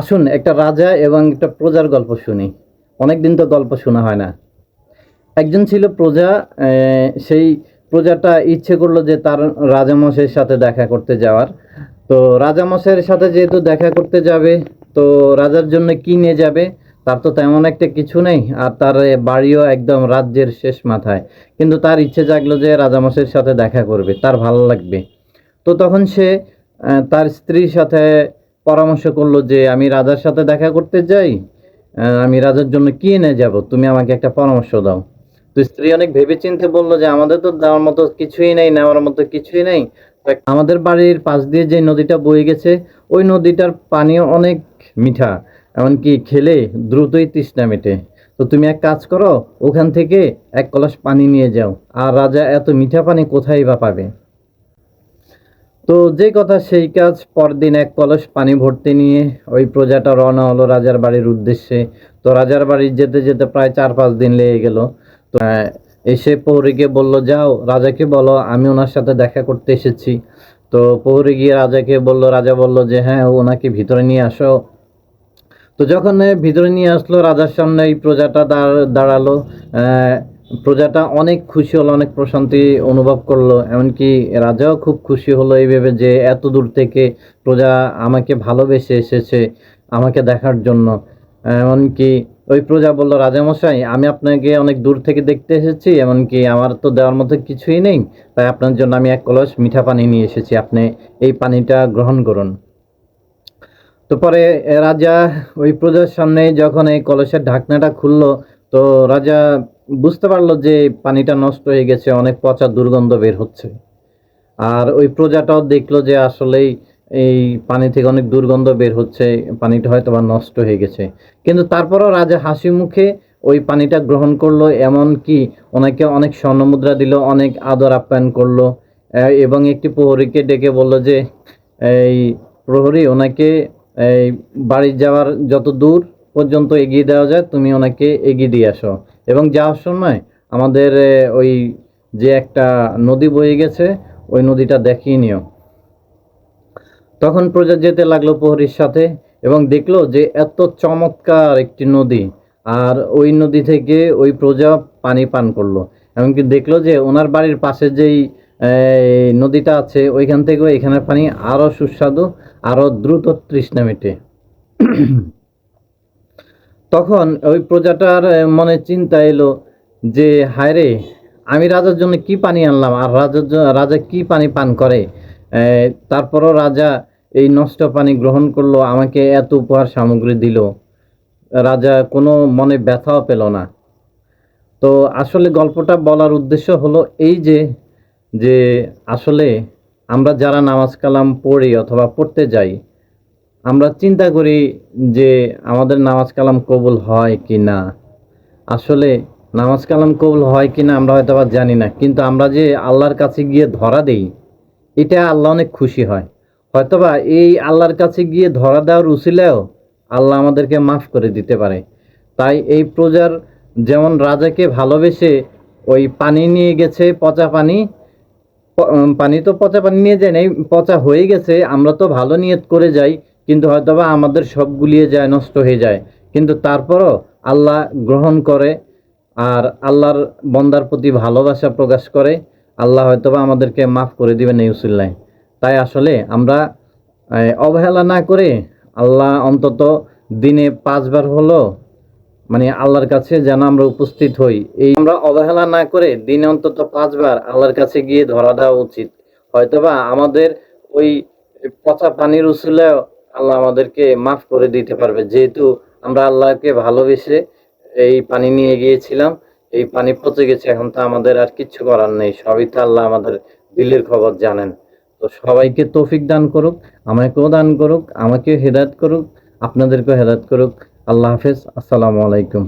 আসুন, একটা রাজা এবং একটা প্রজার গল্প শুনি। অনেকদিন তো গল্প শোনা হয় না। একজন ছিল প্রজা সেই প্রজাটা ইচ্ছে করল যে তার রাজামশাইয়ের সাথে দেখা করতে যাওয়ার। তো রাজামশাইয়ের সাথে যেহেতু দেখা করতে যাবে, তো রাজার জন্য কি নিয়ে যাবে, তার তো তেমন একটা কিছু নেই। আর তার বাড়িও একদম রাজ্যের শেষ মাথায়। কিন্তু তার ইচ্ছে জাগলো যে রাজামশাইয়ের সাথে দেখা করবে, তার ভালো লাগবে। তো তখন সে তার স্ত্রীর সাথে পরামর্শ করল যে, আমি রাজার সাথে দেখা করতে যাই আমি রাজার জন্য কি এনে যাব? তুমি আমাকে একটা পরামর্শ দাও। তো স্ত্রী অনেক ভেবেচিন্তে বলল যে, আমাদের তো দেওয়ার মতো কিছুই নেই, নেওয়ার মতো কিছুই নেই। আমাদের বাড়ির পাশ দিয়ে যে নদীটা বয়ে গেছে, ওই নদীটার পানিও অনেক মিঠা, এমনকি খেলে দ্রুতই তৃষ্ণা মেটে। তো তুমি এক কাজ করো, ওখান থেকে এক কলস পানি নিয়ে যাও, আর রাজা এত মিঠা পানি কোথায় বা পাবে? তো যে কথা সেই কাজ, পরদিন এক কলস পানি ভর্তি নিয়ে ওই প্রজাটা রওনা হলো রাজার বাড়ির উদ্দেশ্যে। তো রাজার বাড়ি যেতে যেতে প্রায় চার পাঁচ দিন লেগে গেল। তো এসে পৌরিকে বলল, যাও, রাজাকে বলো, আমি ওনার সাথে দেখা করতে এসেছি। তো পৌরে গিয়ে রাজাকে বলল, রাজা বলল যে হ্যাঁ ওনাকে ভিতরে নিয়ে আসো। তো যখন ভিতরে নিয়ে আসলো, রাজার সামনে এই প্রজাটা দাঁড়াল। প্রজাটা অনেক খুশি হলো, অনেক প্রশান্তি অনুভব করল, এমনকি রাজাও খুব খুশি হলো এই ভেবে যে এত দূর থেকে প্রজা আমাকে ভালোবেসে এসেছে আমাকে দেখার জন্য। এমনকি ওই প্রজা বলল, রাজামশাই, আমি আপনাকে অনেক দূর থেকে দেখতে এসেছি, এমনকি আমার তো দেওয়ার মতো কিছুই নেই। তাই আপনার জন্য আমি এক কলস মিঠা পানি নিয়ে এসেছি, আপনি এই পানিটা গ্রহণ করুন। তো পরে রাজা ওই প্রজার সামনে যখন এই কলসের ঢাকনাটা খুললো, তো রাজা বুঝতে পারল যে পানিটা নষ্ট হয়ে গেছে, অনেক পচা দুর্গন্ধ বের হচ্ছে। আর ওই প্রজাটাও দেখল যে আসলেই এই পানি থেকে অনেক দুর্গন্ধ বের হচ্ছে, পানিটা হয়তো বা নষ্ট হয়ে গেছে। কিন্তু তারপরও রাজা হাসি মুখে ওই পানিটা গ্রহণ করল এমন কি ওনাকে অনেক স্বর্ণমুদ্রা দিল, অনেক আদর আপ্যায়ন করল এবং একটি প্রহরীকে ডেকে বলল যে, এই প্রহরী, ওনাকে এই বাড়ি যাওয়ার যত দূর পর্যন্ত এগিয়ে দেওয়া যায়, তুমি ওনাকে এগিয়ে দিয়ে আসো। এবং যাওয়ার সময় আমাদের ওই যে একটা নদী বয়ে গেছে, ওই নদীটা দেখিয়ে নিও। তখন প্রজা যেতে লাগল প্রহরীর সাথে এবং দেখল যে এত চমৎকার একটি নদী, আর ওই নদী থেকে ওই প্রজা পানি পান করল। এমনকি দেখল যে ওনার বাড়ির পাশে যেই নদীটা আছে, ওইখান থেকে এখানের পানি আরও সুস্বাদু, আরও দ্রুত তৃষ্ণা মেটে। তখন ওই প্রজাটার মনে চিন্তা এলো যে হায় রে আমি রাজার জন্য কি পানি আনলাম? আর রাজার রাজা কি পানি পান করে? তারপরও রাজা এই নষ্ট পানি গ্রহণ করল, আমাকে এত উপহার সামগ্রী দিল। রাজা কোনো মনে ব্যথাও পেল না। তো আসলে গল্পটা বলার উদ্দেশ্য হলো এই যে যে আসলে আমরা যারা নামাজ কালাম পড়ি অথবা পড়তে যাই আমরা চিন্তা করি যে আমাদের নামাজ কালাম কবুল হয় কি না আসলে নামাজ কালাম কবুল হয় কি না আমরা হয়তো আবার জানি না, কিন্তু আমরা যে আল্লাহর কাছে গিয়ে ধরা দেই, এটা আল্লাহ অনেক খুশি হয়। হয়তোবা এই আল্লাহর কাছে গিয়ে ধরা দেওয়ার উচিলেও আল্লাহ আমাদেরকে মাফ করে দিতে পারে। তাই এই প্রজার যেমন রাজাকে ভালোবেসে ওই পানি নিয়ে গেছে পচা পানি পানি তো পচা পানি নিয়ে যায় নাই, পচা হয়ে গেছে, আমরা তো ভালো নিয়ত করে যাই কিন্তু হয়তোবা আমাদের সব গুলিয়ে যায়, নষ্ট হয়ে যায়। কিন্তু তারপরও আল্লাহ গ্রহণ করে আর আল্লাহর বন্দার প্রতি ভালোবাসা প্রকাশ করে, আল্লাহ হয়তোবা আমাদেরকে মাফ করে দিবেন এই উসিল্লায় তাই আসলে আমরা অবহেলা না করে আল্লাহ অন্তত দিনে পাঁচবার হলো মানে আল্লাহর কাছে যেন আমরা উপস্থিত হই। এই আমরা অবহেলা না করে দিনে অন্তত পাঁচবার আল্লাহর কাছে গিয়ে ধরা দেওয়া উচিত। হয়তোবা আমাদের ওই পচা পানির উচিলেও আল্লাহ আমাদেরকে মাফ করে দিতে পারবে। যেহেতু আমরা আল্লাহকে ভালোবেসে এই পানি নিয়ে গিয়েছিলাম, এই পানি পচে গেছে, এখন তো আমাদের আর কিচ্ছু করার নেই। সবই তো আল্লাহ আমাদের দিলের খবর জানেন। তো সবাইকে তৌফিক দান করুক, আমাকেও দান করুক, আমাকেও হেদায়ত করুক, আপনাদেরকেও হেদায়ত করুক। আল্লাহ হাফেজ, আসসালামু আলাইকুম।